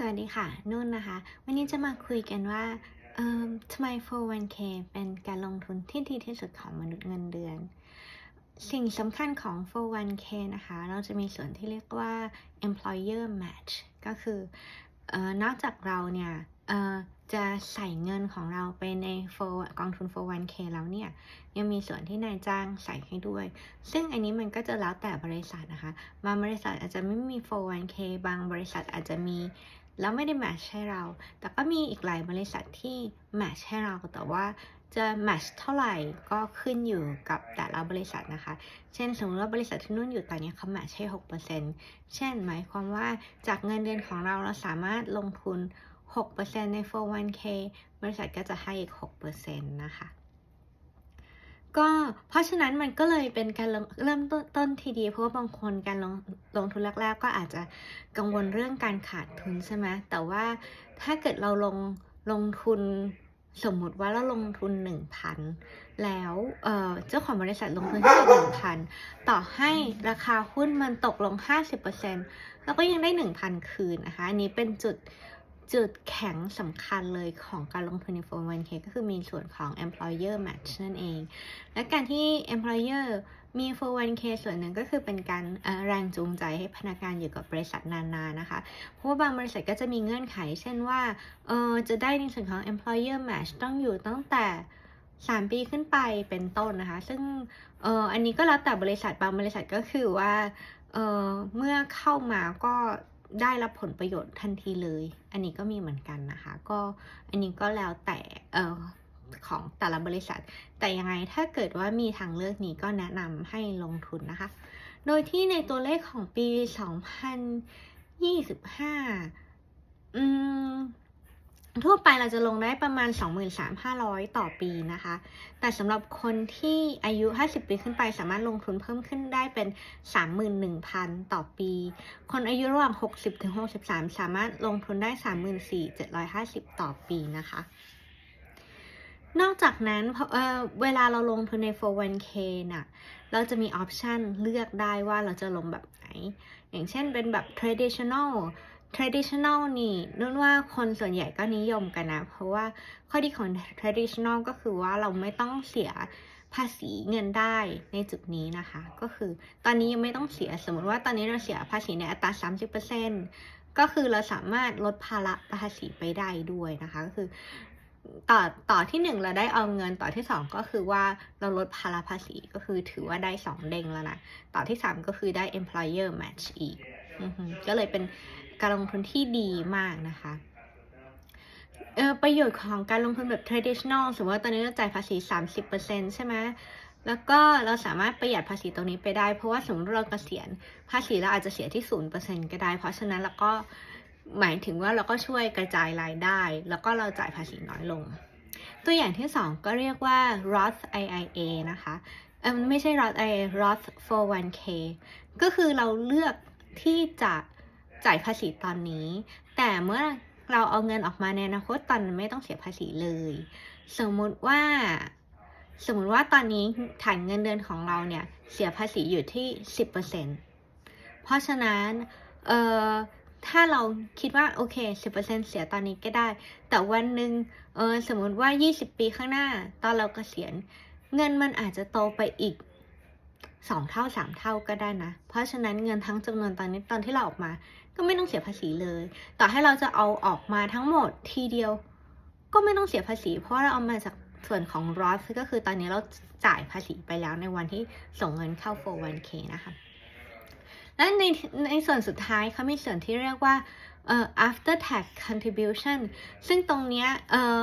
สวัสดีค่ะนุ่นนะคะ วันนี้จะมาคุยกันว่าเอ่อทำไม 401k เป็นการลงทุนที่ดีที่สุดของมนุษย์เงินเดือน สิ่งสำคัญของ 401k นะคะ เราจะมีส่วนที่เรียกว่า employer match ก็คือเออนอกจากเราเนี่ยเอ่อจะใส่เงินของเราไปใน4กองทุน 401k แล้วเนี่ย ยังมีส่วนที่นายจ้างใส่ให้ด้วย ซึ่งอันนี้มันก็จะแล้วแต่บริษัทนะคะ บางบริษัทอาจจะไม่มี 401k บางบริษัทอาจจะมี แล้วไม่ได้แมชให้เรา แต่ก็มีอีกหลายบริษัทที่แมชให้เรา แต่ว่าจะแมชเท่าไหร่ก็ขึ้นอยู่กับแต่ละบริษัทนะคะ เช่นสมมติว่าบริษัทที่นุ่นอยู่ตอนนี้เขาแมชให้ 6%เช่นหมายความว่าจากเงินเดือนของเราเราสามารถลงทุน 6%ใน 401k บริษัทก็จะให้อีก 6%นะคะ ก็เพราะฉะนั้นมันก็เลยเป็นการเริ่มต้นทีดี เพราะว่าบางคนการลงลงทุนแรกๆก็อาจจะกังวลเรื่องการขาดทุนใช่ไหมแต่ว่าถ้าเกิดเราลงลงทุนสมมุติว่าเราลงทุน 1,000 แล้วเเจ้าของบริษัทลงทุนที่หนึ่งพันต่อให้ราคาหุ้นมันตกลง 50%แล้วก็ยังได้ 1,000 คืนนะคะ อันนี้เป็นจุด จุดแข็งสำคัญเลยของการลงทุนใน 401k ก็คือมีส่วนของ employer match นั่นเอง และการที่ employer มี 401k ส่วนหนึ่งก็คือเป็นการแรงจูงใจให้พนักงานอยู่กับบริษัทนานๆนะคะ เพราะว่าบางบริษัทก็จะมีเงื่อนไข เช่นว่าเออจะได้ในส่วนของ employer match ต้องอยู่ตั้งแต่ 3 ปีขึ้นไปเป็นต้นนะคะ ซึ่งเอออันนี้ก็แล้วแต่บริษัทบางบริษัทก็คือว่าเออเมื่อเข้ามาก็ ได้รับผลประโยชน์ทันทีเลย อันนี้ก็มีเหมือนกันนะคะ ก็อันนี้ก็แล้วแต่เออของแต่ละบริษัท แต่ยังไงถ้าเกิดว่ามีทางเลือกนี้ก็แนะนำให้ลงทุนนะคะ โดยที่ในตัวเลขของปี 2025อืม ทั่วไปเราจะลงได้ประมาณ 23,500 ต่อปีนะคะ แต่สำหรับคนที่อายุ 50 ปีขึ้นไปสามารถลงทุนเพิ่มขึ้นได้เป็น 31,000 ต่อปี คนอายุระหว่าง 60 ถึง 63 สามารถลงทุนได้ 34,750 ต่อปีนะคะ นอกจากนั้นเเวลาเราลงทุนใน 401k น่ะ เราจะมีออปชันเลือกได้ว่าเราจะลงแบบไหน อย่างเช่นเป็นแบบ traditional traditional นี่นุ่นว่าคนส่วนใหญ่ก็นิยมกันนะ เพราะว่าข้อดีของ traditional ก็คือว่าเราไม่ต้องเสียภาษีเงินได้ในจุดนี้นะคะ ก็คือตอนนี้ยังไม่ต้องเสียสมมติว่าตอนนี้เราเสียภาษีในอัตรา 30%ก็คือเราสามารถลดภาระภาษีไปได้ด้วยนะคะ ก็คือต่อต่อที่หนึ่งเราได้เอาเงินต่อที่สองก็คือว่าเราลดภาระภาษีก็คือถือว่าได้สองเด้งแล้วนะ ต่อที่สามก็คือได้ employer match อีก ก็เลยเป็นการลงทุนที่ดีมากนะคะเออประโยชน์ของการลงทุนแบบ traditional สมมติว่าตอนนี้เราจ่ายภาษี 30%ใช่ไหมแล้วก็เราสามารถประหยัดภาษีตรงนี้ไปได้ เพราะว่าสมมติเราเกษียณภาษีเราอาจจะเสียที่ 0%ก็ได้ เพราะฉะนั้นเราก็หมายถึงว่าเราก็ช่วยกระจายรายได้ แล้วก็เราจ่ายภาษีน้อยลง ตัวอย่างที่ 2 ก็เรียกว่า Roth IIA นะคะเออไม่ใช่ Roth IIA Roth 401k ก็คือเราเลือก ที่จะจ่ายภาษีตอนนี้ แต่เมื่อเราเอาเงินออกมาในอนาคตตอนนั้นไม่ต้องเสียภาษีเลย สมมุติว่า สมมุติว่าตอนนี้ฐานเงินเดือนของเราเนี่ยเสียภาษีอยู่ที่ 10%เพราะฉะนั้น เอ่อ ถ้าเราคิดว่าโอเค 10%เสียตอนนี้ก็ได้ แต่วันหนึ่งเออสมมุติว่า 20 ปีข้างหน้า ตอนเรากเกษียณ เงินมันอาจจะโตไปอีก 2 เท่า 3 เท่าก็ได้นะ เพราะฉะนั้นเงินทั้งจำนวนตอนนี้ตอนที่เราออกมา ก็ไม่ต้องเสียภาษีเลย ต่อให้เราจะเอาออกมาทั้งหมดทีเดียว ก็ไม่ต้องเสียภาษี เพราะเราเอามาจากส่วนของ Roth ก็คือตอนนี้เราจ่ายภาษีไปแล้วในวันที่ส่งเงินเข้า 401k นะคะและในในส่วนสุดท้ายเขามีส่วนที่เรียกว่าเอ่อ after tax contribution ซึ่งตรงเนี้ยเอ่อ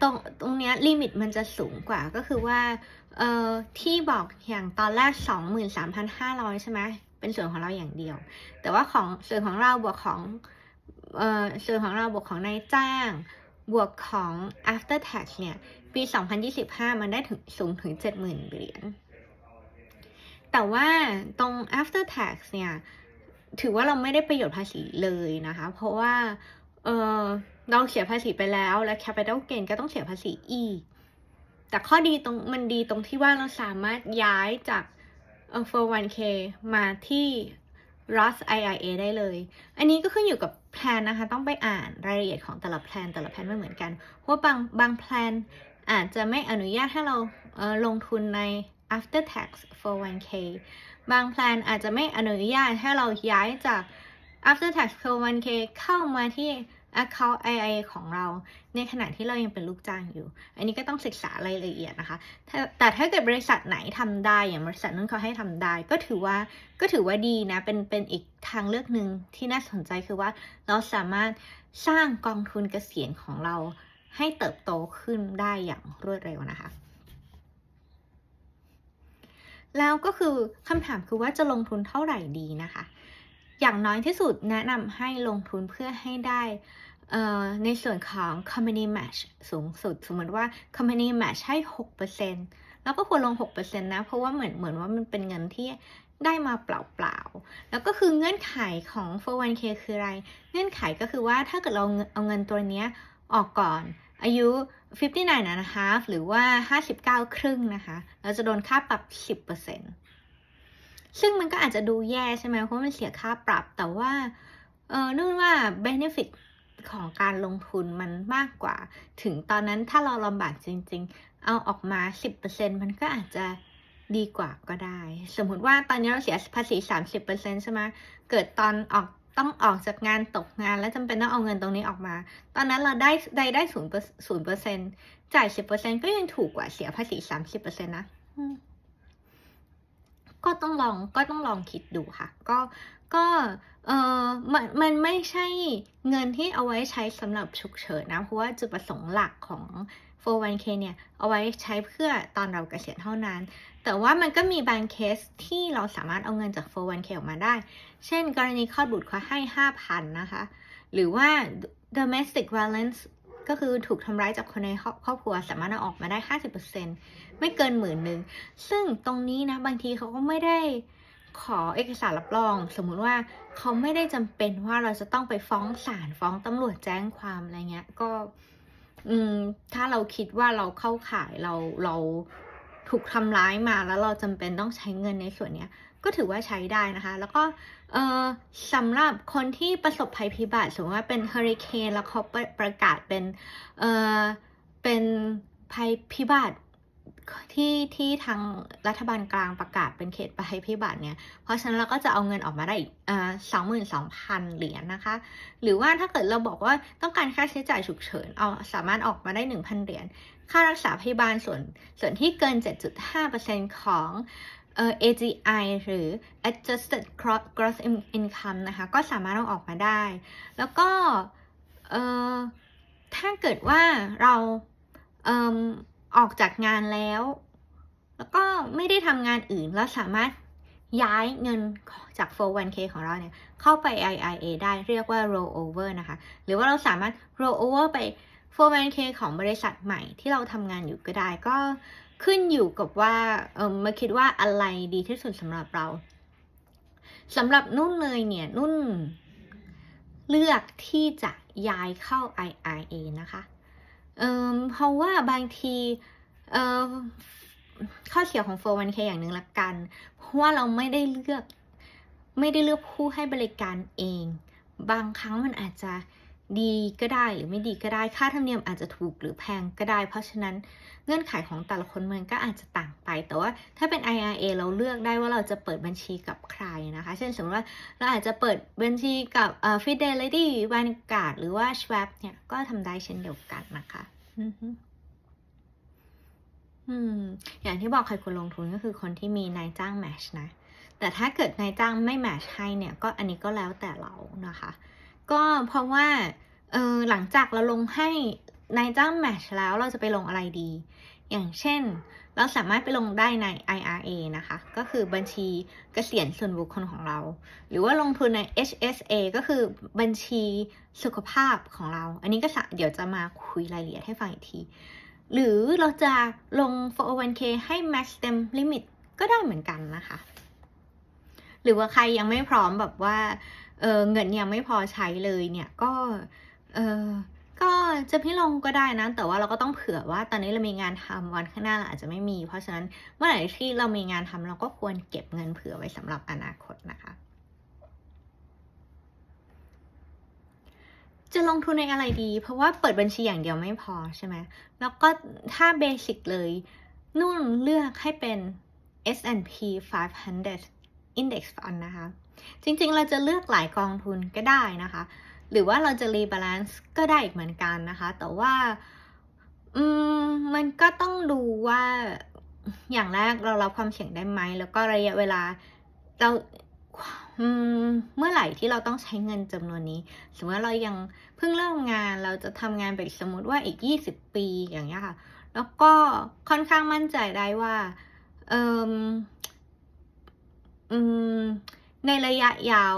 ตรงตรงเนี้ยลิมิตมันจะสูงกว่าก็คือว่าเอ่อที่บอกอย่างตอนแรก 23,500 ใช่ไหมเป็นส่วนของเราอย่างเดียว แต่ว่าของส่วนของเราบวกของเอ่อส่วนของเราบวกของนายจ้าง บวกของ after tax เนี่ยปี 2025 มันได้ถึงสูงถึง 70,000 เหรียญแต่ว่าตรง after tax เนี่ยถือว่าเราไม่ได้ประโยชน์ภาษีเลยนะคะ เพราะว่า เออเราเสียภาษีไปแล้ว และ capital gain ก็ต้องเสียภาษีอีก แต่ข้อดีตรงมันดีตรงที่ว่าเราสามารถย้ายจากเอ่อ 401k มาที่ Roth IRA ได้เลย อันนี้ก็ขึ้นอยู่กับแพลนนะคะ ต้องไปอ่านรายละเอียดของแต่ละแพลนแต่ละแพลนไม่เหมือนกัน เพราะบางบางแพลนอาจจะไม่อนุญาตให้เราเออลงทุนใน after tax 401k บางแพลนอาจจะไม่อนุญาตให้เราย้ายจาก after tax 401k เข้ามาที่ account IA ของเรา ในขณะที่เรายังเป็นลูกจ้างอยู่ อันนี้ก็ต้องศึกษารายละเอียดนะคะ แต่ถ้าเกิดบริษัทไหนทำได้อย่างบริษัทนั้นเขาให้ทำได้ ก็ถือว่าก็ถือว่าดีนะ เป็นเป็นอีกทางเลือกหนึ่งที่น่าสนใจคือว่าเราสามารถสร้างกองทุนเกษียณของเราให้เติบโตขึ้นได้อย่างรวดเร็วนะคะ แล้วก็คือคำถามคือว่าจะลงทุนเท่าไหร่ดีนะคะ อย่างน้อยที่สุดแนะนำให้ลงทุนเพื่อให้ได้ในส่วนของ company match สูงสุด สมมติว่า company match ให้ 6%แล้วก็ควรลง 6%นะ เพราะว่าเหมือนเหมือนว่ามันเป็นเงินที่ได้มาเปล่าๆ แล้วก็คือเงื่อนไขของ 401k คืออะไร เงื่อนไขก็คือว่าถ้าเกิดเราเอาเงินตัวนี้ออกก่อน อายุ 59 นะนะคะ หรือว่า 59 ครึ่งนะคะ เราจะโดนค่าปรับ 10% ซึ่งมันก็อาจจะดูแย่ใช่ไหมเพราะมันเสียค่าปรับ แต่ว่า เออนื่นว่า benefit ของการลงทุนมันมากกว่า ถึงตอนนั้นถ้าเราลำบากจริง ๆ เอาออกมา 10%มันก็อาจจะดีกว่าก็ได้ สมมติว่าตอนนี้เราเสียภาษี 30%ใช่ไหมเกิดตอนออกต้องออกจากงานตกงานแล้วจำเป็นต้องเอาเงินตรงนี้ออกมา ตอนนั้นเราได้ได้ได้ศูนย์ศูนย์เปอร์เซ็นจ่ายสิบเปอร์เซ็นก็ยังถูกกว่าเสียภาษีสามสิบเปอร์เซ็นต์นะ ก็ต้องลองก็ต้องลองคิดดูค่ะ ก็ก็เออมันมันไม่ใช่เงินที่เอาไว้ใช้สำหรับฉุกเฉินนะ เพราะว่าจุดประสงค์หลักของ 401k เนี่ย เอาไว้ใช้เพื่อตอนเราเกษียณเท่านั้น แต่ว่ามันก็มีบางเคสที่เราสามารถเอาเงินจาก 401k ออกมาได้ เช่น กรณีคลอดบุตรเขาให้ 5,000 นะคะ หรือว่า domestic violence ก็คือถูกทำร้ายจากคนในครอบครัวสามารถเอาออกมาได้ 50% ไม่เกินหมื่นหนึ่งซึ่งตรงนี้นะบางทีเขาก็ไม่ได้ขอเอกสารรับรอง สมมุติว่าเขาไม่ได้จำเป็นว่าเราจะต้องไปฟ้องศาลฟ้องตำรวจแจ้งความอะไรเงี้ย ก็ อืม ถ้าเราคิดว่าเราเข้าข่ายเราเราถูกทำร้ายมาแล้วเราจำเป็นต้องใช้เงินในส่วนเนี้ย ก็ถือว่าใช้ได้นะคะ แล้วก็เออสำหรับคนที่ประสบภัยพิบัติสมมติว่าเป็นเฮอริเคนแล้วเขาประประกาศเป็นเออเป็นภัยพิบัติ ที่ที่ทางรัฐบาลกลางประกาศเป็นเขตภัยพิบัติเนี่ย เพราะฉะนั้นเราก็จะเอาเงินออกมาได้อีกสองหมื่นสองพันเหรียญนะคะ หรือว่าถ้าเกิดเราบอกว่าต้องการค่าใช้จ่ายฉุกเฉิน เอาสามารถออกมาได้หนึ่งพันเหรียญ ค่ารักษาพยาบาลส่วนส่วนที่เกิน 7.5%ของเอ่อ AGI หรือ adjusted gross income นะคะ ก็สามารถเอาออกมาได้ แล้วก็เอ่อถ้าเกิดว่าเราเอ่อ ออกจากงานแล้ว แล้วก็ไม่ได้ทำงานอื่นแล้วสามารถย้ายเงินจาก 401k ของเราเนี่ยเข้าไป IIA ได้เรียกว่า roll over นะคะ หรือว่าเราสามารถ roll over ไป 401k ของบริษัทใหม่ที่เราทำงานอยู่ก็ได้ก็ขึ้นอยู่กับว่าเออมาคิดว่าอะไรดีที่สุดสำหรับเราสำหรับนุ่นเลยเนี่ยนุ่นเลือกที่จะย้ายเข้า IIA นะคะเออเพราะว่าบางที เข้อเสียของ 401k อย่างหนึ่งละกัน เพราะว่าเราไม่ได้เลือก ไม่ได้เลือกผู้ให้บริการเอง บางครั้งมันอาจจะดีก็ได้หรือไม่ดีก็ได้ ค่าธรรมเนียมอาจจะถูกหรือแพงก็ได้ เพราะฉะนั้นเงื่อนไขของแต่ละคนมันก็อาจจะต่างไป แต่ว่าถ้าเป็น IRA เราเลือกได้ว่าเราจะเปิดบัญชีกับใครนะคะ เช่นสมมติว่าเราอาจจะเปิดบัญชีกับ Fidelity Vanguard หรือว่า Schwab เนี่ยก็ทำได้เช่นเดียวกันนะคะ อืม อย่างที่บอกใครควรลงทุนก็คือคนที่มีนายจ้างแมชนะ แต่ถ้าเกิดนายจ้างไม่แมชให้เนี่ย ก็อันนี้ก็แล้วแต่เรานะคะ ก็เพราะว่า เออหลังจากเราลงให้นายจ้างแมชแล้วเราจะไปลงอะไรดี อย่างเช่น เราสามารถไปลงได้ใน IRA นะคะ ก็คือบัญชีเกษียณส่วนบุคคลของเรา หรือว่าลงทุนใน HSA ก็คือบัญชีสุขภาพของเรา อันนี้ก็เดี๋ยวจะมาคุยรายละเอียดให้ฟังอีกที หรือเราจะลง 401k ให้ max เต็ม limit ก็ได้เหมือนกันนะคะ หรือว่าใครยังไม่พร้อมแบบว่าเเงินยังไม่พอใช้เลยเนี่ยก็เออก็จะพี่ลงก็ได้นะ แต่ว่าเราก็ต้องเผื่อว่าตอนนี้เรามีงานทำวันข้างหน้าเราอาจจะไม่มี เพราะฉะนั้นเมื่อไหร่ที่เรามีงานทำเราก็ควรเก็บเงินเผื่อไว้สำหรับอนาคตนะคะ จะลงทุนในอะไรดี เพราะว่าเปิดบัญชีอย่างเดียวไม่พอใช่ไหมแล้วก็ถ้าเบสิกเลย นุ่นเลือกให้เป็น S&P 500 Index Fund นะคะ จริงๆ เราจะเลือกหลายกองทุนก็ได้นะคะ หรือว่าเราจะรีบาลานซ์ก็ได้อีกเหมือนกันนะคะ แต่ว่าอืมมันก็ต้องดูว่าอย่างแรกเรารับความเสี่ยงได้ไหม แล้วก็ระยะเวลาเรา เมื่อไหร่ที่เราต้องใช้เงินจำนวนนี้ สมมติว่าเรายังเพิ่งเริ่มงานเราจะทำงานไปสมมติว่าอีก 20 ปีอย่างเงี้ยค่ะ แล้วก็ค่อนข้างมั่นใจได้ว่าเอมอมในระยะยาว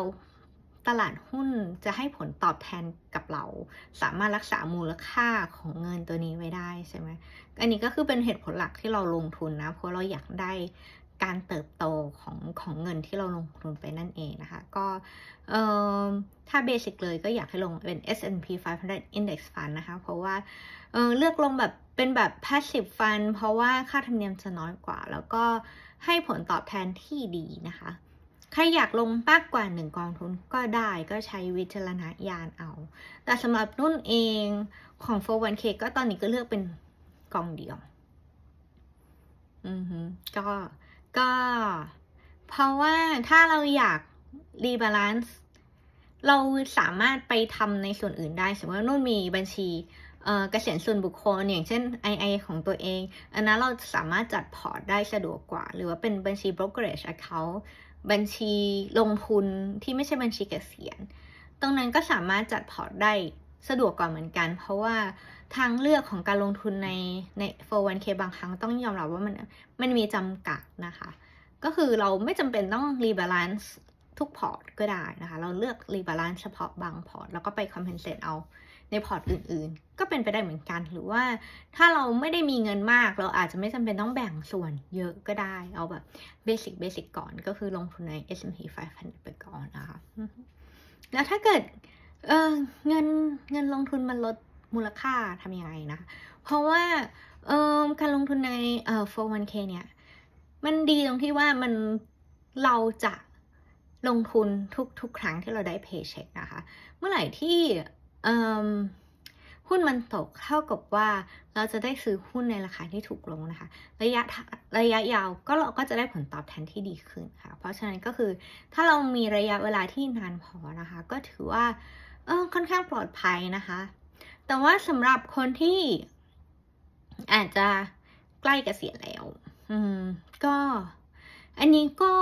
ตลาดหุ้นจะให้ผลตอบแทนกับเรา สามารถรักษามูลค่าของเงินตัวนี้ไว้ได้ใช่ไหมอันนี้ก็คือเป็นเหตุผลหลักที่เราลงทุนนะ เพราะเราอยากได้ การเติบโตของของเงินที่เราลงทุนไปนั่นเองนะคะ ก็ถ้าเบสิกเลยก็อยากให้ลงเป็น S&P 500 Index Fund นะคะ เพราะว่าเเลือกลงแบบเป็นแบบ passive fund เพราะว่าค่าธรรมเนียมจะน้อยกว่า แล้วก็ให้ผลตอบแทนที่ดีนะคะ ใครอยากลงมากกว่าหนึ่งกองทุนก็ได้ก็ใช้วิจารณญาณเอา แต่สำหรับนุ่นเองของ 401k ก็ตอนนี้ก็เลือกเป็นกองเดียว อือฮึก็ ก็ เพราะว่าถ้าเราอยากรีบาลานซ์เราสามารถไปทำในส่วนอื่นได้ สมมติว่านุ่นมีบัญชีเอ่อเกษียณส่วนบุคคลอย่างเช่น II ของตัวเอง อันนั้นเราสามารถจัดพอร์ตได้สะดวกกว่า หรือว่าเป็นบัญชี brokerage account บัญชีลงทุนที่ไม่ใช่บัญชีเกษียณ ตรงนั้นก็สามารถจัดพอร์ตได้ สะดวกกว่าเหมือนกัน เพราะว่าทางเลือกของการลงทุนในใน 401k บางครั้งต้องยอมรับว่ามันมันมีจำกัดนะคะ ก็คือเราไม่จำเป็นต้องรีบาลานซ์ทุกพอร์ตก็ได้นะคะ เราเลือกรีบาลานซ์เฉพาะบางพอร์ต แล้วก็ไปคอมเพนเซตเอาในพอร์ตอื่นๆ ก็เป็นไปได้เหมือนกัน หรือว่าถ้าเราไม่ได้มีเงินมาก เราอาจจะไม่จำเป็นต้องแบ่งส่วนเยอะก็ได้ เอาแบบเบสิกเบสิกก่อน ก็คือลงทุนใน S&P 500 ไปก่อนนะคะ แล้วถ้าเกิด เออเงินเงินลงทุนมันลดมูลค่าทำยังไงนะ เพราะว่าเออการลงทุนในเอ่อ 401k เนี่ย มันดีตรงที่ว่ามันเราจะลงทุนทุกทุกครั้งที่เราได้ paycheck นะคะ เมื่อไหร่ที่เอิ่มหุ้นมันตกเท่ากับว่าเราจะได้ซื้อหุ้นในราคาที่ถูกลงนะคะ ระยะทะระยะยาวก็เราก็จะได้ผลตอบแทนที่ดีขึ้นค่ะ เพราะฉะนั้นก็คือถ้าเรามีระยะเวลาที่นานพอนะคะ ก็ถือว่า เออค่อนข้างปลอดภัยนะคะ แต่ว่าสำหรับคนที่อาจจะใกล้เกษียณแล้ว อืม ก็ อันนี้ก็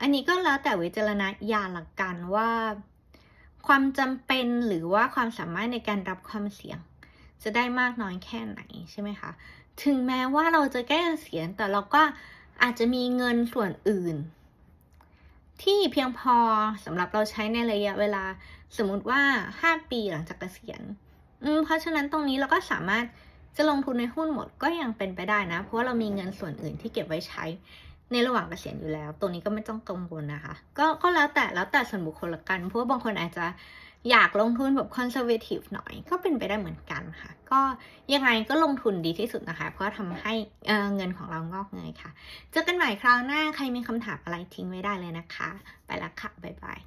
อันนี้ก็แล้วแต่วิจารณญาณละกันว่า ความจำเป็นหรือว่าความสามารถในการรับความเสี่ยง จะได้มากน้อยแค่ไหนใช่ไหมคะ ถึงแม้ว่าเราจะใกล้เกษียณแต่เราก็อาจจะมีเงินส่วนอื่น ที่เพียงพอสำหรับเราใช้ในระยะเวลาสมมติว่า 5 ปีหลังจากเกษียณเพราะฉะนั้นตรงนี้เราก็สามารถจะลงทุนในหุ้นหมดก็ยังเป็นไปได้นะ เพราะว่าเรามีเงินส่วนอื่นที่เก็บไว้ใช้ ในระหว่างเกษียณอยู่แล้ว ตรงนี้ก็ไม่ต้องกังวลนะคะ ก็ก็แล้วแต่แล้วแต่ส่วนบุคคลละกันเพราะว่าบางคนอาจจะ อยากลงทุนแบบคอนเซอร์เวทีฟหน่อยก็เป็นไปได้เหมือนกันค่ะ ก็ยังไงก็ลงทุนดีที่สุดนะคะ เพราะทำให้เเงินของเรางอกเงยค่ะ เจอกันใหม่คราวหน้าใครมีคำถามอะไรทิ้งไว้ได้เลยนะคะ ไปละค่ะ บ๊ายบาย